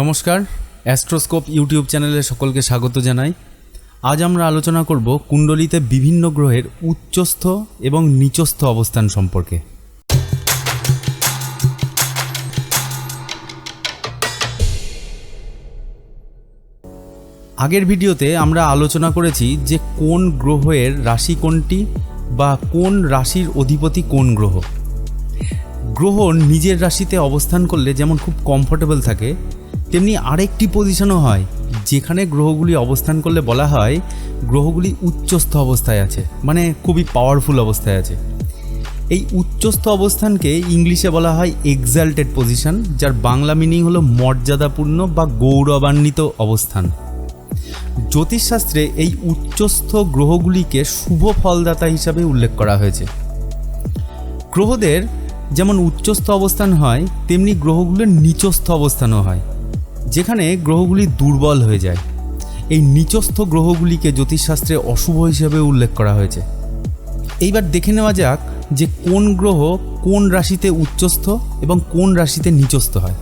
নমস্কার, অ্যাস্ট্রোস্কোপ ইউটিউব চ্যানেলে সকলকে স্বাগত জানাই। আজ আমরা আলোচনা করব কুণ্ডলিতে বিভিন্ন গ্রহের উচ্চস্থ এবং নিচস্থ অবস্থান সম্পর্কে। আগের ভিডিওতে আমরা আলোচনা করেছি যে কোন গ্রহের রাশি কোনটি বা কোন রাশির অধিপতি কোন গ্রহ। গ্রহ নিজের রাশিতে অবস্থান করলে যেমন খুব কমফোর্টেবল থাকে তেমনি আরেকটি পজিশনও হয়, যেখানে গ্রহগুলি অবস্থান করলে বলা হয় গ্রহগুলি উচ্চস্থ অবস্থায় আছে মানে খুবই পাওয়ারফুল অবস্থায় আছে। এই উচ্চস্থ অবস্থানকে ইংলিশে বলা হয় এক্সাল্টেড পজিশন যার বাংলা মিনিং হলো মর্যাদাপূর্ণ বা গৌরবান্বিত অবস্থান। জ্যোতিষশাস্ত্রে এই উচ্চস্থ গ্রহগুলিকে শুভ ফলদাতা হিসাবে উল্লেখ করা হয়েছে। গ্রহদের যেমন উচ্চস্থ অবস্থান হয়, তেমনি গ্রহগুলোর নিচস্থ অবস্থানও হয়। যেখানে গ্রহগুলি দুর্বল হয়ে যায়। এই নিচস্থ গ্রহগুলিকে জ্যোতিষশাস্ত্রে অশুভ হিসেবে উল্লেখ করা হয়েছে। এইবার দেখে নেওয়া যাক যে কোন গ্রহ কোন রাশিতে উচ্চস্থ এবং কোন রাশিতে নিচস্থ হয়।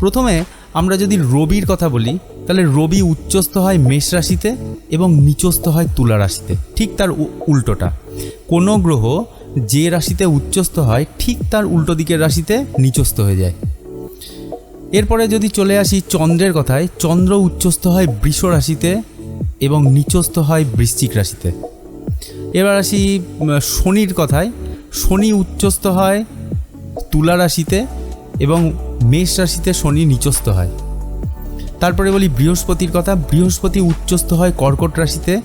প্রথমে আমরা যদি রবির কথা বলি, তাহলে রবি উচ্চস্থ হয় মেষ রাশিতে এবং নিচস্থ হয় তুলা রাশিতে। ঠিক তার উল্টোটা। কোনো গ্রহ যে রাশিতে উচ্চস্থ হয়, ঠিক তার উল্টো দিকের রাশিতে নিচস্থ হয়ে যায়। এরপরে যদি চলে আসি চন্দ্রের কথায়, চন্দ্র উচ্চস্থ হয় বৃষ রাশিতে এবং নিচস্থ হয় বৃশ্চিক রাশিতে। এবার আসি শনির কথায়। শনি উচ্চস্থ হয় তুলা রাশিতে এবং মেষ রাশিতে শনি নিচস্থ হয়। তারপরে বলি বৃহস্পতির কথা। বৃহস্পতি উচ্চস্থ হয় কর্কট রাশিতে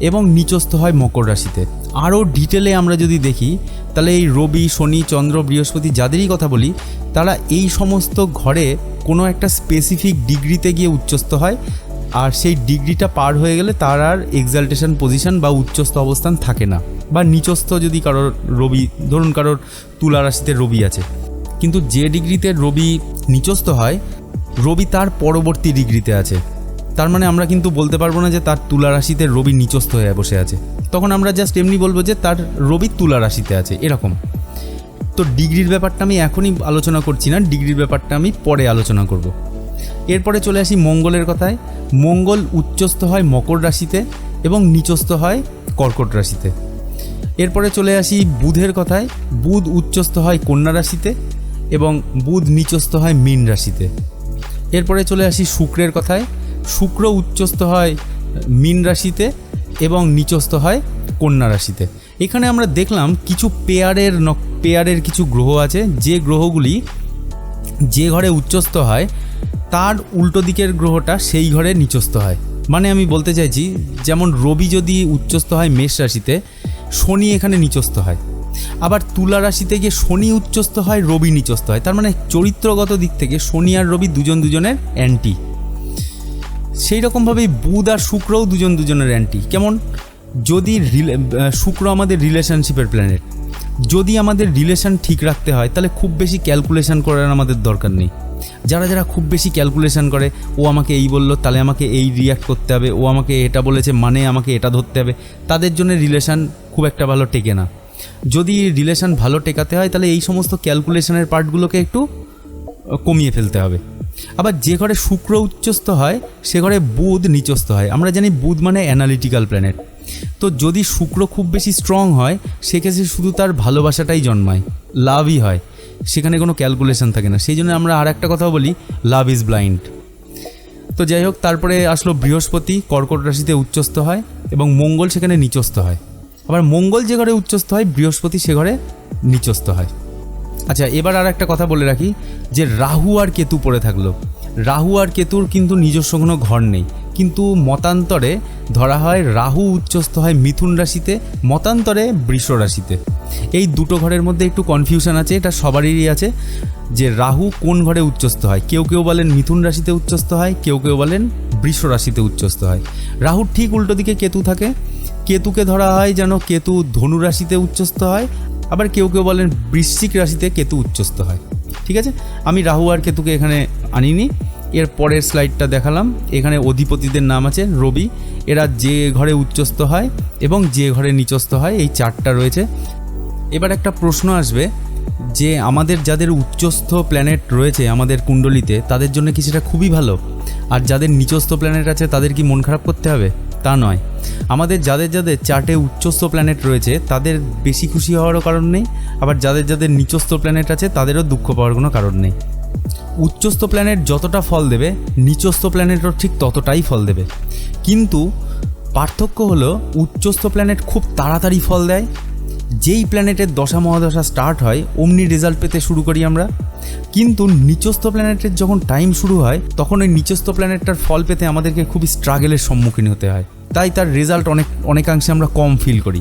এবং নিচস্থ হয় মকর রাশিতে। আরও ডিটেলে আমরা যদি দেখি, তাহলে এই রবি, শনি, চন্দ্র, বৃহস্পতি যাদেরই কথা বলি, তারা এই সমস্ত ঘরে কোনো একটা স্পেসিফিক ডিগ্রিতে গিয়ে উচ্চস্থ হয়, আর সেই ডিগ্রিটা পার হয়ে গেলে তার আর এক্সাল্টেশন পজিশন বা উচ্চস্থ অবস্থান থাকে না, বা নিচস্থ যদি কারোর রবি, ধরুন কারোর তুলা রাশিতে রবি আছে, কিন্তু যে ডিগ্রিতে রবি নিচস্থ হয়, রবি তার পরবর্তী ডিগ্রিতে আছে। তার মানে আমরা কিন্তু বলতে পারব না যে তার তুলা রাশিতে রবি নিচস্থ হয়ে বসে আছে। তখন আমরা জাস্ট এমনি বলব যে তার রবি তুলা রাশিতে আছে, এরকম। তো ডিগ্রির ব্যাপারটা আমি এখনই আলোচনা করছি না, ডিগ্রির ব্যাপারটা আমি পরে আলোচনা করব। এরপরে চলে আসি মঙ্গলের কথায়। মঙ্গল উচ্চস্থ হয় মকর রাশিতে এবং নিচস্থ হয় কর্কট রাশিতে। এরপরে চলে আসি বুধের কথায়। বুধ উচ্চস্থ হয় কন্যা রাশিতে এবং বুধ নিচস্থ হয় মীন রাশিতে। এরপরে চলে আসি শুক্রের কথায়। শুক্র উচ্চস্থ হয় মীন রাশিতে এবং নিচস্থ হয় কন্যা রাশিতে। এখানে আমরা দেখলাম কিছু পেয়ারের পেয়ারের কিছু গ্রহ আছে। যে গ্রহগুলি যে ঘরে উচ্চস্থ হয়, তার উল্টো দিকের গ্রহটা সেই ঘরে নিচস্থ হয়। মানে আমি বলতে চাইছি, যেমন রবি যদি উচ্চস্থ হয় মেষ রাশিতে, শনি এখানে নিচস্থ হয়। আবার তুলা রাশিতে গিয়ে শনি উচ্চস্থ হয়, রবি নিচস্থ হয়। তার মানে চরিত্রগত দিক থেকে শনি আর রবি দুজন দুজনের অ্যান্টি সেই রকমভাবেই বুধ আর শুক্রও দুজন দুজনের অ্যান্টি কেমন? যদি শুক্র আমাদের রিলেশনশিপের প্ল্যানেট যদি আমাদের রিলেশন ঠিক রাখতে হয়, তাহলে খুব বেশি ক্যালকুলেশন করার আমাদের দরকার নেই। যারা যারা খুব বেশি ক্যালকুলেশন করে, ও আমাকে এই বলল, তাহলে আমাকে এই রিয়াক্ট করতে হবে, ও আমাকে এটা বলেছে মানে আমাকে এটা ধরতে হবে, তাদের জন্য রিলেশান খুব একটা ভালো টেকে না। যদি রিলেশন ভালো টেকাতে হয়, তাহলে এই সমস্ত ক্যালকুলেশনের পার্টগুলোকে একটু কমিয়ে ফেলতে হবে। আবার যে ঘরে শুক্র উচ্চস্থ হয়, সে ঘরে বুধ নিচস্থ হয়। আমরা জানি বুধ মানে অ্যানালিটিক্যাল প্ল্যানেট তো যদি শুক্র খুব বেশি স্ট্রং হয়, সেক্ষেত্রে শুধু তার ভালোবাসাটাই জন্মায়, লাভই হয়। সেখানে কোনো ক্যালকুলেশন থাকে না। সেই জন্য আমরা আর একটা কথাও বলি লাভ ইজ ব্লাইন্ড তো যাই হোক, তারপরে আসলো বৃহস্পতি, কর্কট রাশিতে উচ্চস্থ হয় এবং মঙ্গল সেখানে নিচস্থ হয়। আবার মঙ্গল যে ঘরে উচ্চস্থ হয়, বৃহস্পতি সে ঘরে নিচস্থ হয়। আচ্ছা এবার আর একটা কথা বলে রাখি, যে রাহু আর কেতু পড়ে থাকল। রাহু আর কেতুর কিন্তু নিজস্ব কোনো ঘর নেই। কিন্তু মতান্তরে ধরা হয় রাহু উচ্চস্থ হয় মিথুন রাশিতে, মতান্তরে বৃষ রাশিতে। এই দুটো ঘরের মধ্যে একটু কনফিউশন আছে, এটা সবারই আছে যে রাহু কোন ঘরে উচ্চস্থ হয়। কেউ কেউ বলেন মিথুন রাশিতে উচ্চস্থ হয়, কেউ কেউ বলেন বৃষ রাশিতে উচ্চস্থ হয়। রাহুর ঠিক উল্টো দিকে কেতু থাকে। কেতুকে ধরা হয় যেন কেতু ধনু রাশিতে উচ্চস্থ হয়, আবার কেউ কেউ বলেন বৃশ্চিক রাশিতে কেতু উচ্চস্থ হয়। ঠিক আছে? আমি রাহু আর কেতুকে এখানে আনিনি। এর পরের স্লাইডটা দেখালাম। এখানে অধিপতিদের নাম আছে রবি। এরা যে ঘরে উচ্চস্থ হয় এবং যে ঘরে নিচস্থ হয়, এই চারটা রয়েছে। এবার একটা প্রশ্ন আসবে যে, আমাদের যাদের উচ্চস্থ প্ল্যানেট রয়েছে আমাদের কুণ্ডলিতে, তাদের জন্য কি সেটা খুবই ভালো? আর যাদের নিচস্থ প্ল্যানেট আছে, তাদের কি মন খারাপ করতে হবে? তা নয়। আমাদের যাদের যাদের চার্টে উচ্চস্থ প্ল্যানেট রয়েছে, তাদের বেশি খুশি হওয়ারও কারণ নেই। আবার যাদের যাদের নিচস্থ প্ল্যানেট আছে, তাদেরও দুঃখ পাওয়ার কোনো কারণ নেই। উচ্চস্থ প্ল্যানেট যতটা ফল দেবে, নিচস্থ প্ল্যানেটও ঠিক ততটাই ফল দেবে। কিন্তু পার্থক্য হলো, উচ্চস্থ প্ল্যানেট খুব তাড়াতাড়ি ফল দেয়। যেই প্ল্যানেটের দশা মহাদশা স্টার্ট হয়, অমনি রেজাল্ট পেতে শুরু করি আমরা। কিন্তু নিচস্থ প্ল্যানেটের যখন টাইম শুরু হয়, তখন ওই নিচস্থ প্ল্যানেটটার ফল পেতে আমাদেরকে খুবই স্ট্রাগেলের সম্মুখীন হতে হয়। তাই তার রেজাল্ট অনেক, অনেকাংশে আমরা কম ফিল করি।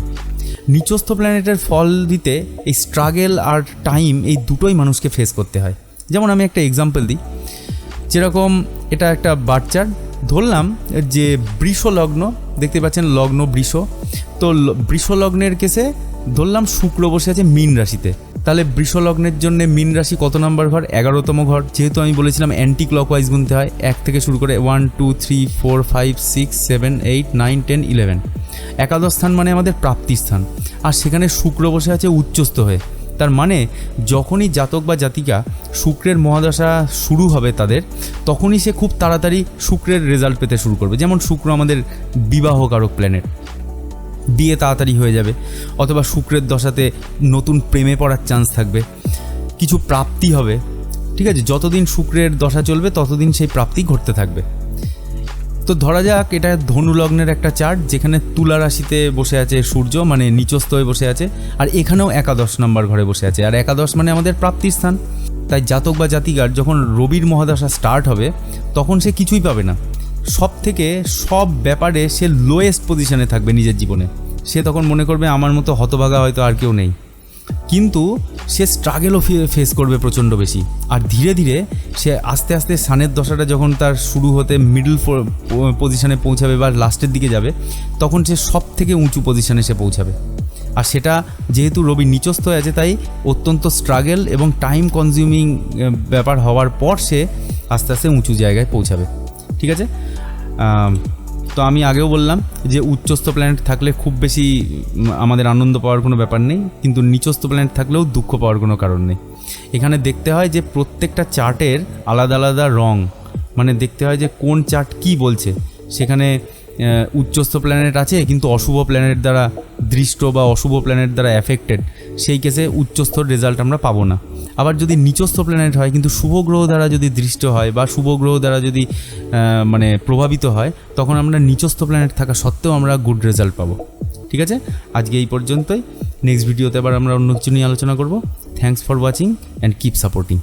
নিচস্থ প্ল্যানেটের ফল দিতে এই স্ট্রাগেল আর টাইম এই দুটোই মানুষকে ফেস করতে হয়। যেমন আমি একটা এক্সাম্পল দিই। যেরকম এটা একটা বাচ্চার ধরলাম যে বৃষ লগ্ন, দেখতে পাচ্ছেন লগ্ন বৃষ। তো বৃষ লগ্নের কেসে ধরলাম শুক্র বসে আছে মীন রাশিতে। তাহলে বৃষ লগ্নের জন্য মীন রাশি কত নাম্বার ঘর? এগারোতম ঘর। যেহেতু আমি বলেছিলাম অ্যান্টি ক্লকওয়াইজ গুনতে হয়, এক থেকে শুরু করে one two three four five six seven eight nine ten eleven একাদশ স্থান মানে আমাদের প্রাপ্তি স্থান। আর সেখানে শুক্র বসে আছে উচ্চস্থ হয়ে। তার মানে যখনই জাতক বা জাতিকা শুক্রের মহাদশা শুরু হবে তাদের, তখনই সে খুব তাড়াতাড়ি শুক্রের রেজাল্ট পেতে শুরু করবে। যেমন শুক্র আমাদের বিবাহকারক প্ল্যানেট বিয়ে তাড়াতাড়ি হয়ে যাবে, অথবা শুক্রের দশাতে নতুন প্রেমে পড়ার চান্স থাকবে। কিছু প্রাপ্তি হবে, ঠিক আছে? যতদিন শুক্রের দশা চলবে, ততদিন সেই প্রাপ্তি ঘটতে থাকবে। তো ধরা যাক, এটা ধনু লগ্নের একটা চার্ট যেখানে তুলা রাশিতে বসে আছে সূর্য মানে নিচস্থ হয়ে বসে আছে, আর এখানেও একাদশ নম্বর ঘরে বসে আছে। আর একাদশ মানে আমাদের প্রাপ্তির স্থান। তাই জাতক বা জাতিকার, যখন রবির মহাদশা স্টার্ট হবে, তখন সে কিছুই পাবে না। সব থেকে সব ব্যাপারে সে লোয়েস্ট পজিশনে থাকবে নিজের জীবনে। সে তখন মনে করবে আমার মতো হতভাগা হয়তো আর কেউ নেই। কিন্তু সে স্ট্রাগেলও ফেস করবে প্রচণ্ড বেশি। আর ধীরে ধীরে সে আস্তে আস্তে সানের দশাটা যখন তার শুরু হতে মিডল পজিশনে পৌঁছাবে বা লাস্টের দিকে যাবে, তখন সে সব থেকে উঁচু পজিশনে সে পৌঁছাবে। আর সেটা যেহেতু রবি নিচস্থ আছে, তাই অত্যন্ত স্ট্রাগেল এবং টাইম কনজিউমিং ব্যাপার হওয়ার পর সে আস্তে আস্তে উঁচু জায়গায় পৌঁছাবে। ঠিক আছে? তো আমি আগেও বললাম যে উচ্চস্থ প্ল্যানেট থাকলে খুব বেশি আমাদের আনন্দ পাওয়ার কোনো ব্যাপার নেই, কিন্তু নিচস্থ প্ল্যানেট থাকলেও দুঃখ পাওয়ার কোনো কারণ নেই। এখানে দেখতে হয় যে প্রত্যেকটা চার্টের আলাদা আলাদা রং মানে দেখতে হয় যে কোন চার্ট কি বলছে। সেখানে উচ্চস্থ প্ল্যানেট আছে, কিন্তু অশুভ প্ল্যানেট দ্বারা দৃষ্ট বা অশুভ প্ল্যানেট দ্বারা অ্যাফেক্টেড সেই কেসে উচ্চস্থর রেজাল্ট আমরা পাবো না। আবার যদি নিচস্থ প্ল্যানেট হয়, কিন্তু শুভ গ্রহ দ্বারা যদি দৃষ্ট হয় বা শুভ গ্রহ দ্বারা যদি মানে প্রভাবিত হয়, তখন আমরা নিচস্থ প্ল্যানেট থাকা সত্ত্বেও আমরা গুড রেজাল্ট পাবো। ঠিক আছে? আজকে এই পর্যন্তই। নেক্সট ভিডিওতে আবার আমরা অন্য কিছু নিয়ে আলোচনা করব। Thanks for watching and keep supporting